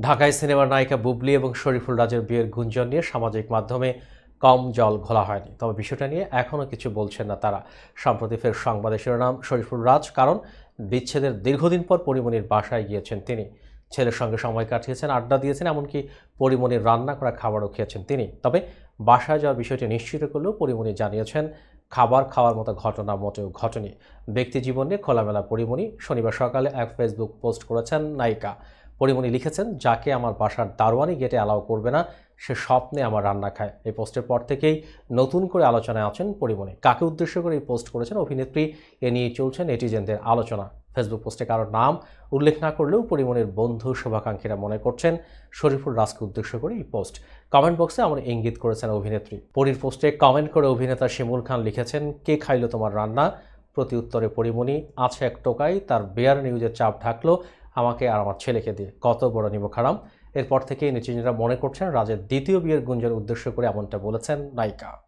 ঢাকায় সিনেমার নায়িকা বুবলি এবং শরীফুল রাজের বিয়ের গুঞ্জন নিয়ে সামাজিক মাধ্যমে কম জল ঘোলা হয়নি। তবে বিষয়টা নিয়ে এখনও কিছু বলছেন না তারা। সম্প্রতি ফের সংবাদে শিরোনাম, শরীফুল রাজ, কারণ বিচ্ছেদের দীর্ঘদিন পর পরিমণির বাসায় গিয়েছেন তিনি। ছেলের সঙ্গে সময় কাটিয়েছেন, আড্ডা দিয়েছেন, এমনকি পরিমণির রান্না করা খাবারও খেয়েছেন তিনি। তবে বাসায় যাওয়ার বিষয়টি নিশ্চিত করলেও পরিমণি জানিয়েছেন, খাবার খাওয়ার মতো ঘটনা মোটেও ঘটেনি। ব্যক্তি জীবনে খোলামেলা পরিমণি শনিবার সকালে এক ফেসবুক পোস্ট করেছেন নায়িকা। পরিমণি লিখেছেন, যাকে আমার বাসার দারোয়ানি গেটে অ্যালাউ করবে না, সে স্বপ্নে আমার রান্না খায়। এই পোস্টের পর থেকেই নতুন করে আলোচনায় আছেন পরিমণি। কাকে উদ্দেশ্য করে এই পোস্ট করেছেন অভিনেত্রী, এ নিয়ে চলছে নেটিজেনদের আলোচনা। ফেসবুক পোস্টে কারোর নাম উল্লেখ না করলেও পরিমণির বন্ধু শুভাকাঙ্ক্ষীরা মনে করছেন, শরীফুল রাজকে উদ্দেশ্য করে এই পোস্ট। কমেন্ট বক্সে আমার ইঙ্গিত করেছেন অভিনেত্রী। পরীর পোস্টে কমেন্ট করে অভিনেতা শিমুল খান লিখেছেন, কে খাইলো তোমার রান্না? প্রতি উত্তরে পরিমণি, আছে এক টোকাই, তার বেয়ার নিউজের চাপ ঢাকলো আমাকে আর আমার ছেলেকে দিয়ে। কত বড় নিব খারাম। এরপর থেকেই নেটিজেনরা মনে করছেন, রাজের দ্বিতীয় বিয়ের গুঞ্জের উদ্দেশ্য করে এমনটা বলেছেন নায়িকা।